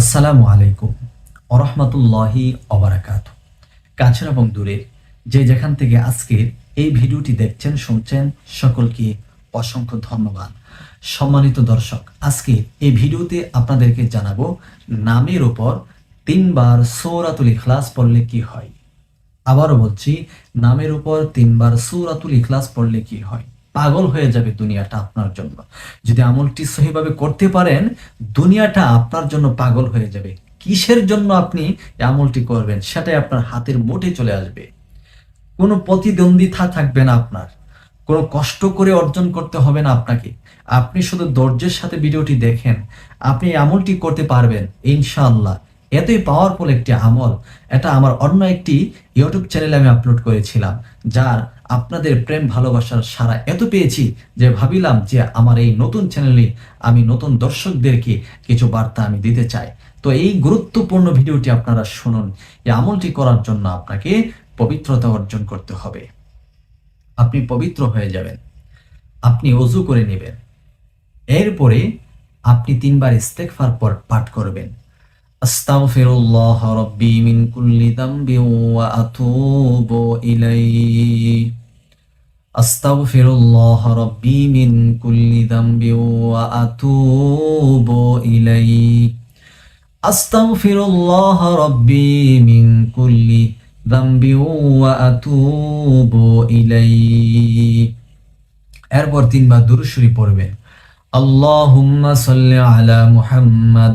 আসসালামু আলাইকুম অরহমাতুল্লাহি অবরাকাত কাছের এবং দূরের যে যেখান থেকে আজকের এই ভিডিওটি দেখছেন, শুনছেন, সকলকে অসংখ্য ধন্যবাদ। সম্মানিত দর্শক, আজকে এই ভিডিওতে আপনাদেরকে জানাব নামের উপর তিনবার সৌরাতুল ইখলাস পড়লে কি হয়? আবারও বলছি, নামের উপর তিনবার সূরাতুল ইখলাস পড়লে কি হয়? পাগল হয়ে যাবে দুনিয়াটা আপনার জন্য। যদি আমলটি সহিভাবে করতে পারেন, দুনিয়াটা আপনার জন্য পাগল হয়ে যাবে। কিসের জন্য আপনি আমলটি করবেন? সেটাই আপনার হাতের মোটে চলে আসবে। কোনো প্রতিদ্বন্দ্বিতা থাকবে না আপনার। কোনো কষ্ট করে অর্জন করতে হবে না আপনাকে। আপনি শুধু ধৈর্যের সাথে ভিডিওটি দেখেন। আপনি আমলটি করতে পারবেন, ইনশাআল্লাহ। এতই পাওয়ারফুল একটি আমল। এটা আমার অন্য একটি ইউটিউব চ্যানেলে আমি আপলোড করেছিলাম, যার আপনাদের প্রেম ভালোবাসার সারা এত পেয়েছি যে ভাবিলাম যে আমার এই নতুন চ্যানেলে আমি নতুন দর্শকদেরকে কিছু বার্তা আমি দিতে চাই। তো এই গুরুত্বপূর্ণ ভিডিওটি আপনারা শুনুন, এই আমলটি করার জন্য আপনাকে পবিত্রতা অর্জন করতে হবে। আপনি পবিত্র হয়ে যাবেন, আপনি অজু করে নেবেন। এরপরে আপনি তিনবার ইস্তেগফার পর পাঠ করবেন। আস্তাগফিরুল্লাহ রাব্বি মিন কুল্লি যামবি ওয়া আতুবু ইলাইহি। আস্তাগফিরুল্লাহ রাব্বি মিন কুল্লি যামবি ওয়া আতুবু ইলাইহি। আস্তাগফিরুল্লাহ রাব্বি মিন কুল্লি যামবি ওয়া আতুবু ইলাইহি। এরপর তিনবার দুরূদ শরীফ পড়বেন। আল্লাহুম্মা সাল্লি আলা মুহাম্মাদ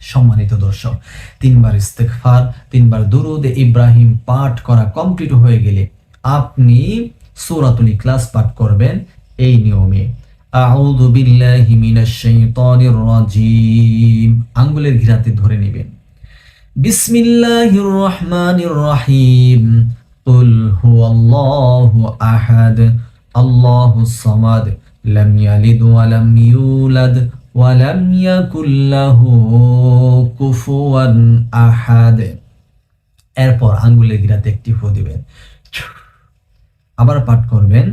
সম্মানিত দর্শক, তিনবার ইস্তেকফার তিনবার দুরুদ ইব্রাহিম পাঠ করা কমপ্লিট হয়ে গেলে আপনি সৌরাতুল ক্লাস পাঠ করবেন এই নিয়মে। আউযু বিল্লাহি মিনাশ শাইতানির রাজিম। আঙ্গুলের ঘিরাতে ধরে নেবেন। বিসমিল্লাহির রহিম। কুল হুয়াল্লাহু আহাদ। আল্লাহুস সামাদ। লাম ইয়ালিদ ওয়া লাম ولم يكن له كفوا أحد এরপর আঙ্গুলের গিরাতে একটি ফু দিবেন আবার পাঠ করবেন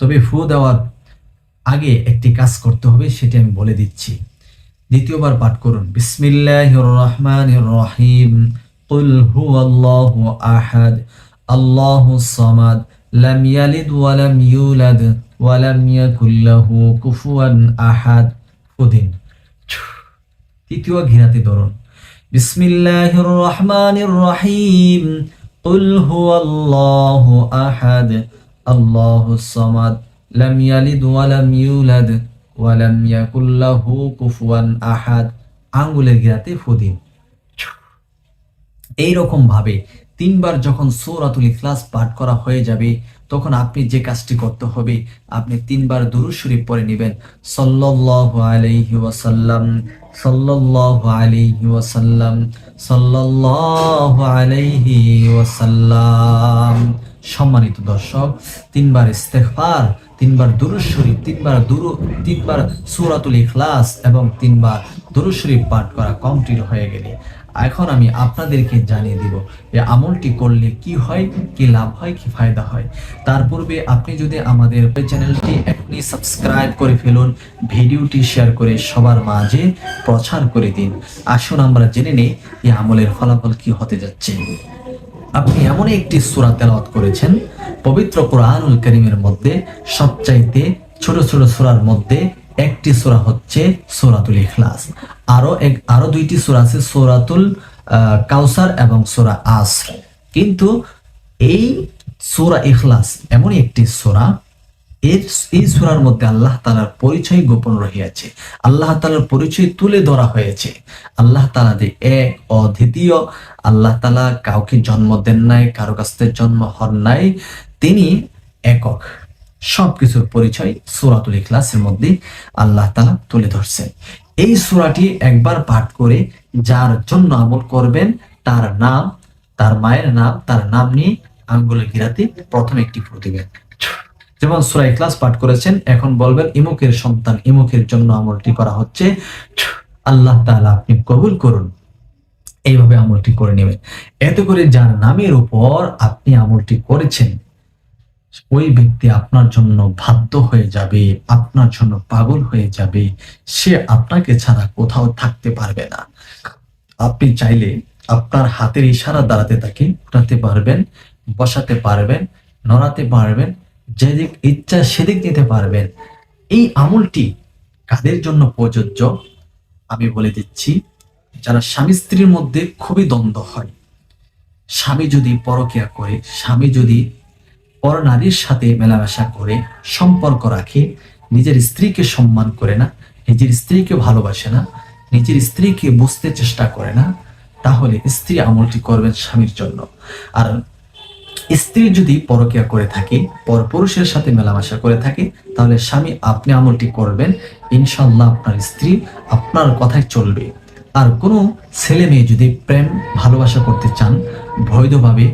তবে ফু দেওয়ার আগে একটি কাজ করতে হবে সেটি আমি বলে দিচ্ছি দ্বিতীয়বার পাঠ করুন বিসমিল্লাহির রহমানির রহিম قل هو الله أحد الله الصمد لم يلد ولم يولد ولم يكن له كفوا أحد ফুদিন তৃতীয় ঘিরাতে ধরুন বিসমিল্লাহির রহমানির রহিম قل هو الله أحد الله الصمد لم يلد ولم يولد ولم يكن له كفوا أحد আঙ্গুলের গিরাতে ফুদিন এই রকম ভাবে তিনবার যখন সূরাতুল ইখলাস পাঠ করা হয়ে যাবে তখন আপনি যে কাজটি করতে হবে, আপনি তিনবার দুরূদ শরীফ পড়ে নেবেন। ওয়াসাল্লাম ওয়াসাল্লাম ওয়াসাল্লাম। সম্মানিত দর্শক, তিনবার ইস্তেগফার, তিনবার দুরূদ শরীফ, তিনবার দুরু, তিনবার সূরাতুল ইখলাস এবং তিনবার দুরূদ শরীফ পাঠ করা কমপ্লিট হয়ে গেলে এখন আমি আপনাদেরকে জানিয়ে দিব যে আমলটি করলে কি হয়, কি লাভ হয়, কি ফায়দা হয়। তার পূর্বে আপনি যদি আমাদের চ্যানেলটি এখনই সাবস্ক্রাইব করে ফেলুন, ভিডিওটি শেয়ার করে সবার মাঝে প্রচার করে দিন। আসুন আমরা জেনে নেই এই আমলের ফলাফল কি হতে যাচ্ছে। আপনি এমন একটি সূরা তেলাওয়াত করেছেন, পবিত্র কোরআনুল করিমের মধ্যে সবচাইতে ছোট ছোট সূরার মধ্যে একটি সূরা হচ্ছে সূরাতুল ইখলাস। আরও এক আরও দুইটি সূরা আছে, সূরাতুল কাউসার এবং সূরা আসর। কিন্তু এই সূরা ইখলাস এমনই একটি সূরা, এর এই সূরার মধ্যে আল্লাহ তাআলার পরিচয় গোপন রহিয়াছে। আল্লাহ তাআলার পরিচয় তুলে ধরা হয়েছে। আল্লাহ তাআলা যে এক, অদ্বিতীয়, আল্লাহ তাআলা কাউকে জন্ম দেন নাই, কারও কাছ থেকে জন্ম হন নাই, তিনি একক। সবকিছুর পরিচয় সূরাতুল ইখলাসের মধ্যে আল্লাহ তালা তুলে ধরছেন। এই সুরাটি একবার পাঠ করে যার জন্য আমল করবেন, তার নাম, তার মায়ের নাম, তার নাম নিয়ে আঙ্গুলের গিরাতে প্রথম একটি প্রতিবেদ। যেমন সুরা ইখলাস পাঠ করেছেন, এখন বলবেন, ইমুকের সন্তান, ইমুকের জন্য আমলটি করা হচ্ছে। আল্লাহ তাআলা আপনি কবুল করুন। এইভাবে আমলটি করে নেবেন। এতে করে যার নামের উপর আপনি আমলটি করেছেন ওই ব্যক্তি আপনার জন্য বাধ্য হয়ে যাবে, আপনার জন্য পাগল হয়ে যাবে, সে আপনাকে ছাড়া কোথাও থাকতে পারবে না। আপনি চাইলে আপনার হাতের ইশারা দ্বারাতে তাকে উঠাতে পারবেন, বসাতে পারবেন, নড়াতে পারবেন, যেদিক ইচ্ছা সেদিক নিতে পারবেন। এই আমলটি কাদের জন্য প্রযোজ্য? আমি বলে দিচ্ছি, যারা স্বামী স্ত্রীর মধ্যে খুবই দ্বন্দ্ব হয়, স্বামী যদি পরকিয়া করে, স্বামী যদি পর নারীর সাথে মেলামেশা করে সম্পর্ক রাখে, নিজের স্ত্রীকে সম্মান করে না, নিজের স্ত্রীকে ভালোবাসে না, নিজের স্ত্রীকে বুঝতে চেষ্টা করে না, তাহলে স্ত্রী আমলটি করবেন স্বামীর জন্য। আর স্ত্রী যদি পরকিয়া করে থাকে, পরপুরুষের সাথে মেলামেশা করে থাকে, তাহলে স্বামী আপনি আমলটি করবেন ইনশাল্লাহ আপনার স্ত্রী আপনার কথায় চলবে। আর কোনো ছেলে মেয়ে যদি প্রেম, ভালোবাসা করতে চান, বৈধভাবে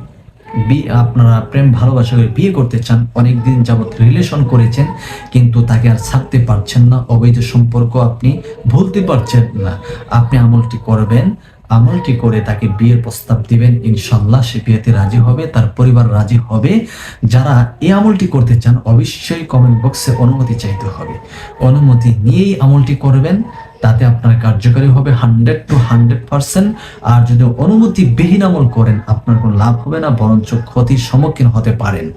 বি- আপনারা প্রেম, ভালোবাসা করে বিয়ে করতে চান অনেক দিন যাবত রিলেশন করেছেন, কিন্তু তাকে আর ছাড়তে পারছেন না, অবৈধ সম্পর্ক আপনি ভুলতে পারছেন না। আপনি আমলটি করবেন, আমলটি করে তাকে বিয়ের প্রস্তাব দিবেন ইনশাল্লাহ সে বিয়েতে রাজি হবে, তার পরিবার রাজি হবে। যারা এই আমলটি করতে চান, অবশ্যই কমেন্ট বক্সে অনুমতি চাইতে হবে। অনুমতি নিয়েই আমলটি করবেন তাতে আপনার কার্যকারী হবে হান্ড্রেড টু হান্ড্রেড পার্সেন্ট। আর যদি অনুমতি বিহীন আমল করেন, আপনার কোনো লাভ হবে না, বরঞ্চ ক্ষতির সম্মুখীন হতে পারেন।